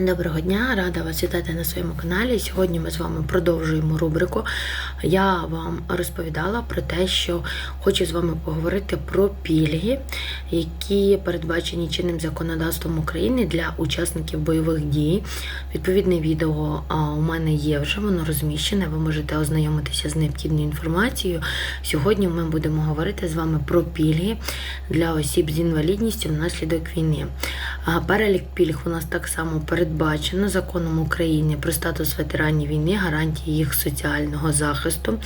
Доброго дня, рада вас вітати на своєму каналі. Сьогодні ми з вами продовжуємо рубрику. Я вам розповідала про те, що хочу з вами поговорити про пільги, які передбачені чинним законодавством України для учасників бойових дій. Відповідне відео у мене є вже, воно розміщене. Ви можете ознайомитися з необхідною інформацією. Сьогодні ми будемо говорити з вами про пільги для осіб з інвалідністю внаслідок війни. Перелік пільг у нас так само передбачено законом України про статус ветеранів війни, гарантії їх соціального захисту.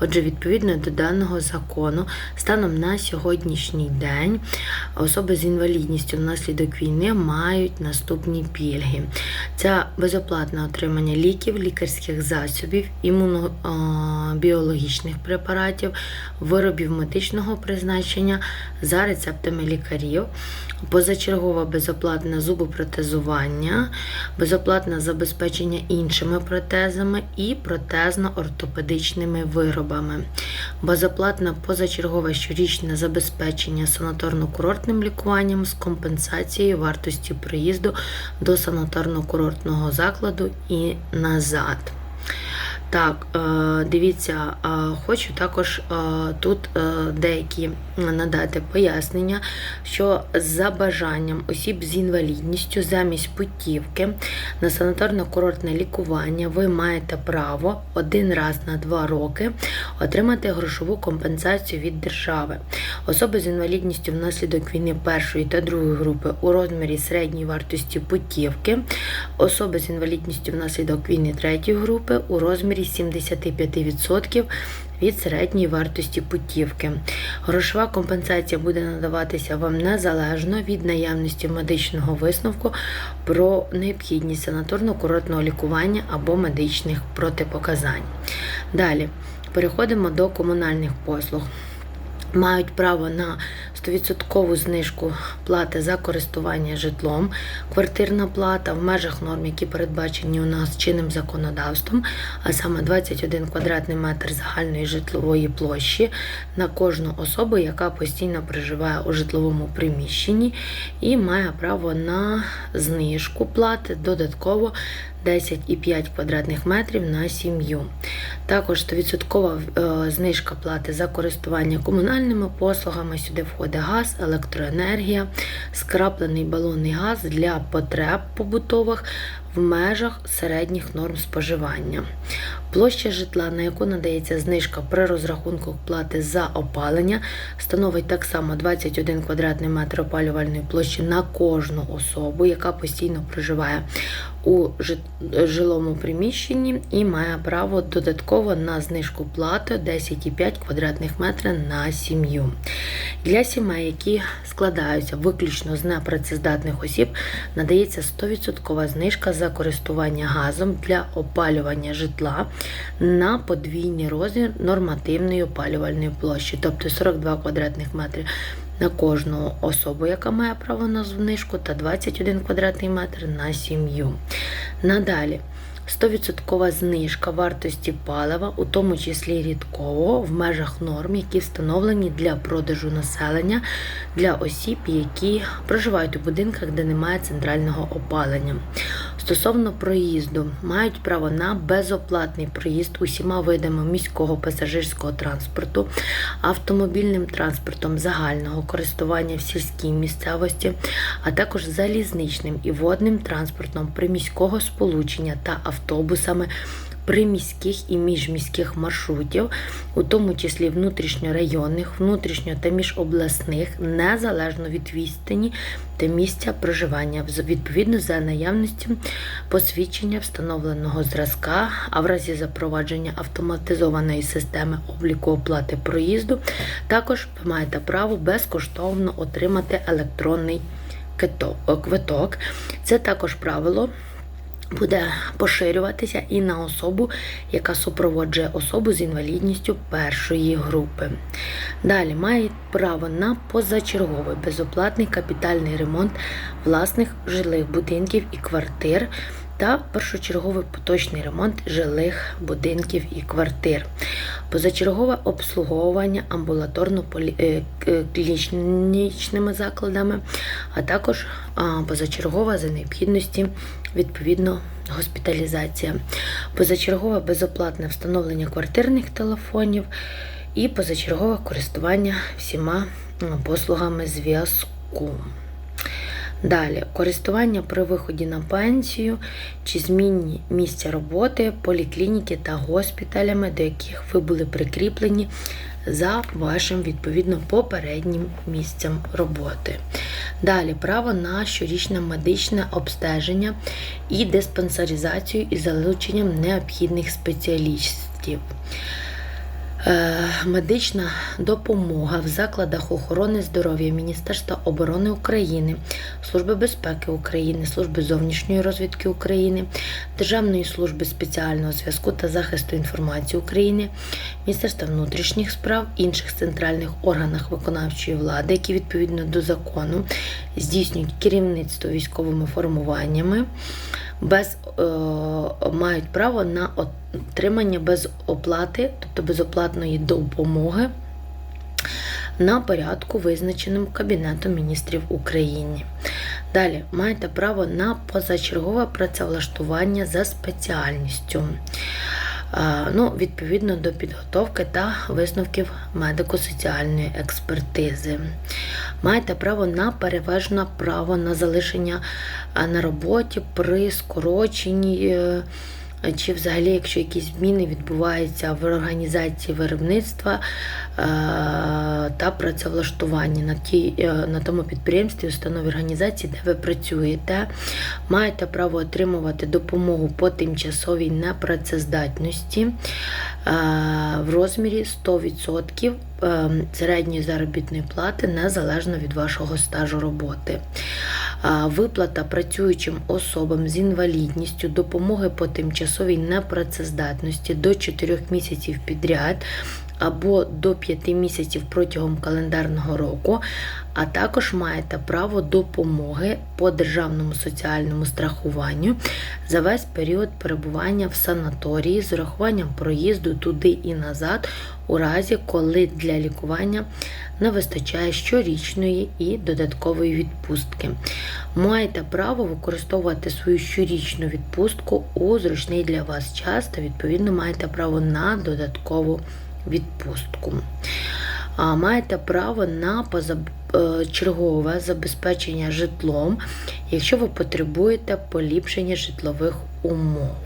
Отже, відповідно до даного закону, станом на сьогоднішній день особи з інвалідністю внаслідок війни мають наступні пільги: це безоплатне отримання ліків, лікарських засобів, імунобіологічних препаратів, виробів медичного призначення за рецептами лікарів, позачергове безоплатне зубопротезування, безоплатне забезпечення іншими протезами і протезно-ортопедичними виробами, безоплатне позачергове щорічне забезпечення санаторно-курортним лікуванням з компенсацією вартості приїзду до санаторно-курортного закладу і назад. Так, е, дивіться, е, хочу також е, тут деякі надати пояснення, що за бажанням осіб з інвалідністю замість путівки на санаторно-курортне лікування ви маєте право один раз на два роки отримати грошову компенсацію від держави. Особи з інвалідністю внаслідок війни першої та другої групи у розмірі середньої вартості путівки, особи з інвалідністю внаслідок війни третьої групи у розмірі 75% від середньої вартості путівки. Грошова компенсація буде надаватися вам незалежно від наявності медичного висновку про необхідність санаторно-курортного лікування або медичних протипоказань. Далі переходимо до комунальних послуг. Мають право на 100% знижку плати за користування житлом, квартирна плата в межах норм, які передбачені у нас чинним законодавством, а саме 21 квадратний метр загальної житлової площі на кожну особу, яка постійно проживає у житловому приміщенні і має право на знижку плати додатково 10,5 квадратних метрів на сім'ю. Також 100% е, знижка плати за користування комунальними послугами. Сюди входить газ, електроенергія, скраплений балонний газ для потреб побутових в межах середніх норм споживання. Площа житла, на яку надається знижка при розрахунку плати за опалення, становить так само 21 квадратний метр опалювальної площі на кожну особу, яка постійно проживає у жилому приміщенні і має право додатково на знижку плати 10,5 квадратних метрів на сім'ю. Для сімей, які складаються виключно з непрацездатних осіб, надається 100% знижка за користування газом для опалювання житла на подвійний розмір нормативної опалювальної площі, тобто 42 квадратних метри на кожну особу, яка має право на знижку, та 21 квадратний метр на сім'ю. Надалі. 100% знижка вартості палива, у тому числі рідкового, в межах норм, які встановлені для продажу населення для осіб, які проживають у будинках, де немає центрального опалення. Стосовно проїзду, мають право на безоплатний проїзд усіма видами міського пасажирського транспорту, автомобільним транспортом загального користування в сільській місцевості, а також залізничним і водним транспортом приміського сполучення та автобусами приміських і міжміських маршрутів, у тому числі внутрішньорайонних, внутрішньо та міжобласних, незалежно від відстані та місця проживання, відповідно за наявністю посвідчення встановленого зразка, а в разі запровадження автоматизованої системи обліку оплати проїзду, також ви маєте право безкоштовно отримати електронний квиток. Це також правило буде поширюватися і на особу, яка супроводжує особу з інвалідністю першої групи. Далі має право на позачерговий безоплатний капітальний ремонт власних жилих будинків і квартир та першочерговий поточний ремонт жилих будинків і квартир, позачергове обслуговування амбулаторно-клінічними закладами, а також позачергова за необхідності відповідно госпіталізація, позачергове безоплатне встановлення квартирних телефонів і позачергове користування всіма послугами зв'язку. Далі користування при виході на пенсію чи зміні місця роботи, поліклініки та госпіталями, до яких ви були прикріплені за вашим відповідно попереднім місцем роботи. Далі право на щорічне медичне обстеження і диспансеризацію із залученням необхідних спеціалістів. Е, Медична допомога в закладах охорони здоров'я Міністерства оборони України, Служби безпеки України, Служби зовнішньої розвідки України, Державної служби спеціального зв'язку та захисту інформації України, Міністерства внутрішніх справ, інших центральних органах виконавчої влади, які відповідно до закону здійснюють керівництво військовими формуваннями без е, мають право на отримання без оплати, тобто безоплатної допомоги на порядку, визначеним Кабінетом міністрів України. Далі маєте право на позачергове працевлаштування за спеціальністю. Е, Ну, відповідно до підготовки та висновків медико-соціальної експертизи. Маєте право на переважне право на залишення е, на роботі при скороченні. Чи взагалі, якщо якісь зміни відбуваються в організації виробництва е, та працевлаштування на тій, е, на тому підприємстві, установі організації, де ви працюєте, маєте право отримувати допомогу по тимчасовій непрацездатності е, в розмірі 100% е, середньої заробітної плати незалежно від вашого стажу роботи. Виплата працюючим особам з інвалідністю допомоги по тимчасовій непрацездатності до 4 місяців підряд або до 5 місяців протягом календарного року, а також маєте право допомоги по державному соціальному страхуванню за весь період перебування в санаторії з урахуванням проїзду туди і назад, у разі, коли для лікування не вистачає щорічної і додаткової відпустки. Маєте право використовувати свою щорічну відпустку у зручний для вас час та відповідно маєте право на додаткову відпустку. Маєте право на позачергове забезпечення житлом, якщо ви потребуєте поліпшення житлових умов.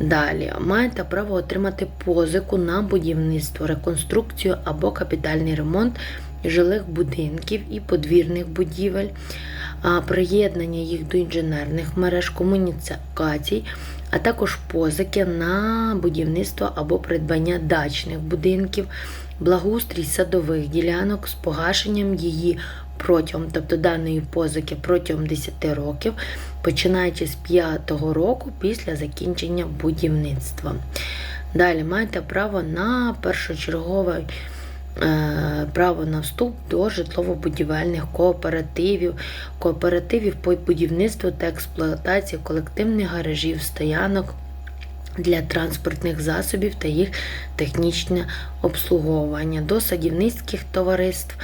Далі маєте право отримати позику на будівництво, реконструкцію або капітальний ремонт жилих будинків і подвірних будівель, приєднання їх до інженерних мереж комунікацій, а також позики на будівництво або придбання дачних будинків, благоустрій садових ділянок з погашенням її протягом, тобто даної позики протягом 10 років, починаючи з 5 року після закінчення будівництва. Далі маєте право на першочергове право на вступ до житлово-будівельних кооперативів, кооперативів по будівництву та експлуатації колективних гаражів, стоянок. Для транспортних засобів та їх технічне обслуговування до садівницьких товариств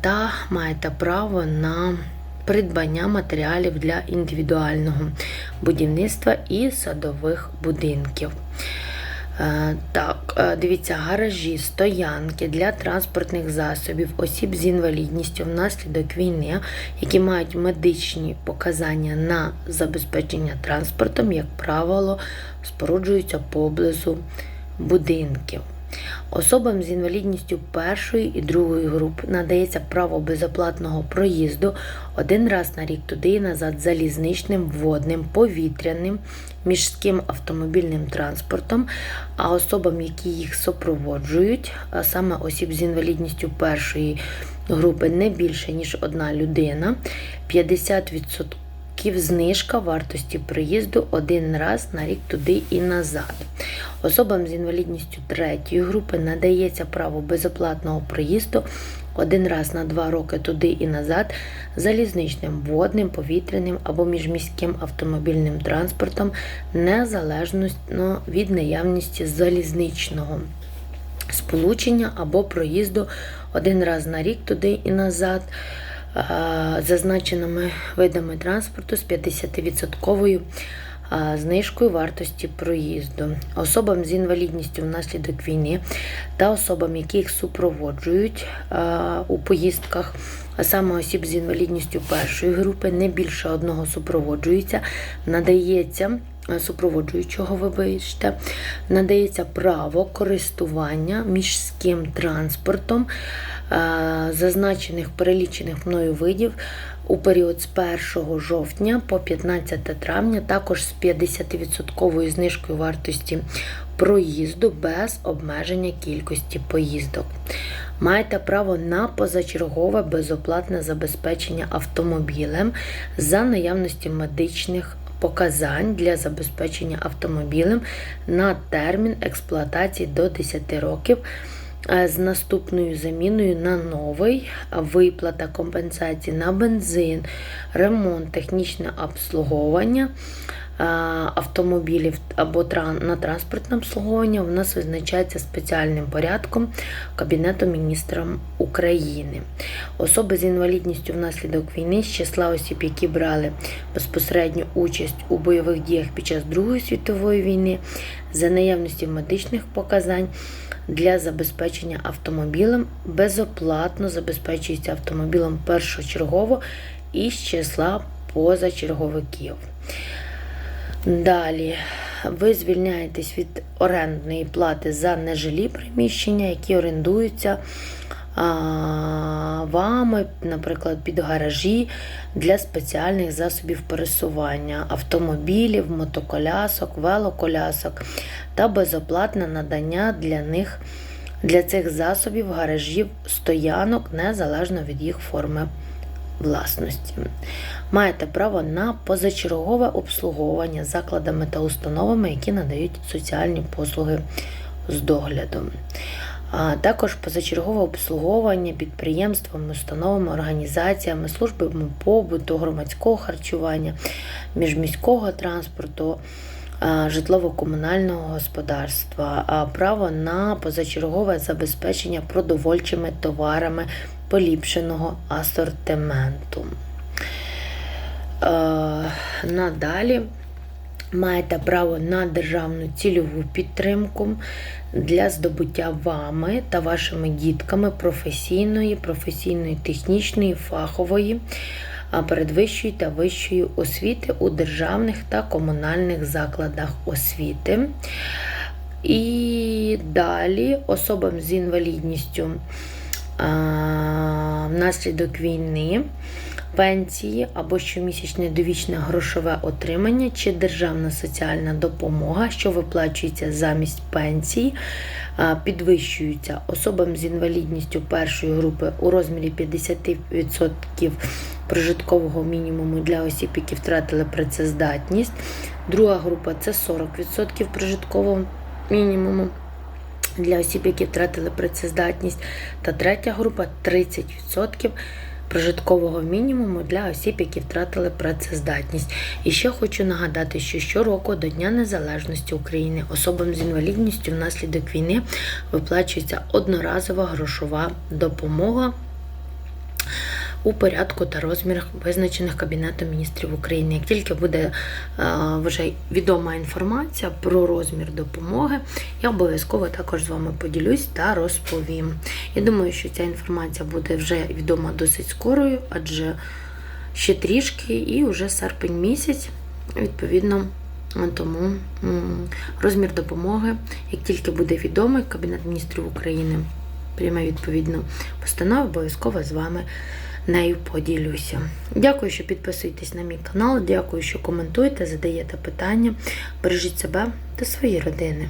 та маєте право на придбання матеріалів для індивідуального будівництва і садових будинків. Е, Так, е, дивіться, гаражі, стоянки для транспортних засобів, осіб з інвалідністю внаслідок війни, які мають медичні показання на забезпечення транспортом, як правило, споруджуються поблизу будинків. Особам з інвалідністю першої і другої груп надається право безоплатного проїзду один раз на рік туди і назад залізничним, водним, повітряним, міжським автомобільним транспортом, а особам, які їх супроводжують, а саме осіб з інвалідністю першої групи не більше, ніж одна людина, 50% знижка вартості проїзду один раз на рік туди і назад. Особам з інвалідністю третьої групи надається право безоплатного проїзду один раз на два роки туди і назад залізничним, водним, повітряним або міжміським автомобільним транспортом незалежно від наявності залізничного сполучення або проїзду один раз на рік туди і назад зазначеними видами транспорту з 50% е, знижкою вартості проїзду. Особам з інвалідністю внаслідок війни та особам, яких супроводжують е, у поїздках, а саме осіб з інвалідністю першої групи, не більше одного супроводжується, надається супроводжуючого, вибачте, надається право користування міжським транспортом е, зазначених перелічених мною видів у період з 1 жовтня по 15 травня, також з 50% знижкою вартості проїзду без обмеження кількості поїздок. Маєте право на позачергове безоплатне забезпечення автомобілем за наявності медичних показань для забезпечення автомобілем на термін експлуатації до 10 років. е, З наступною заміною на новий виплата компенсації на бензин, ремонт, технічне обслуговування автомобілів або на транспортне обслуговування у нас визначається спеціальним порядком Кабінету міністрів України. Особи з інвалідністю внаслідок війни з числа осіб, які брали безпосередню участь у бойових діях під час Другої світової війни, за наявності медичних показань для забезпечення автомобілем безоплатно забезпечується автомобілем першочергово із числа позачерговиків. Далі. Ви звільняєтесь від орендної плати за нежилі приміщення, які орендуються вами, наприклад, під гаражі для спеціальних засобів пересування, автомобілів, мотоколясок, велоколясок та безоплатне надання для них для цих засобів гаражів стоянок незалежно від їх форми власності. Маєте право на позачергове обслуговування закладами та установами, які надають соціальні послуги з доглядом. А також позачергове обслуговування підприємствами, установами, організаціями, службами побуту, громадського харчування, міжміського транспорту, житлово-комунального господарства, право на позачергове забезпечення продовольчими товарами поліпшеного асортименту. Е, Надалі маєте право на державну цільову підтримку для здобуття вами та вашими дітками професійної, професійної, технічної, фахової, передвищої та вищої освіти у державних та комунальних закладах освіти. І далі особам з інвалідністю внаслідок війни, пенсії або щомісячне довічне грошове отримання чи державна соціальна допомога, що виплачується замість пенсії, підвищуються особам з інвалідністю першої групи у розмірі 50% прожиткового мінімуму для осіб, які втратили працездатність. Друга група це 40% прожиткового мінімуму для осіб, які втратили працездатність. Та третя група 30% прожиткового мінімуму для осіб, які втратили працездатність. І ще хочу нагадати, що щороку до Дня Незалежності України особам з інвалідністю внаслідок війни виплачується одноразова грошова допомога. У порядку та розмірах, визначених Кабінетом міністрів України. Як тільки буде е, вже відома інформація про розмір допомоги, я обов'язково також з вами поділюсь та розповім. Я думаю, що ця інформація буде вже відома досить скорою, адже ще трішки, і вже серпень місяць, відповідно. Тому розмір допомоги, як тільки буде відомий, Кабінет міністрів України прийме відповідну постанову, обов'язково з вами нею поділюся. Дякую, що підписуєтесь на мій канал. Дякую, що коментуєте, задаєте питання. Бережіть себе та свої родини.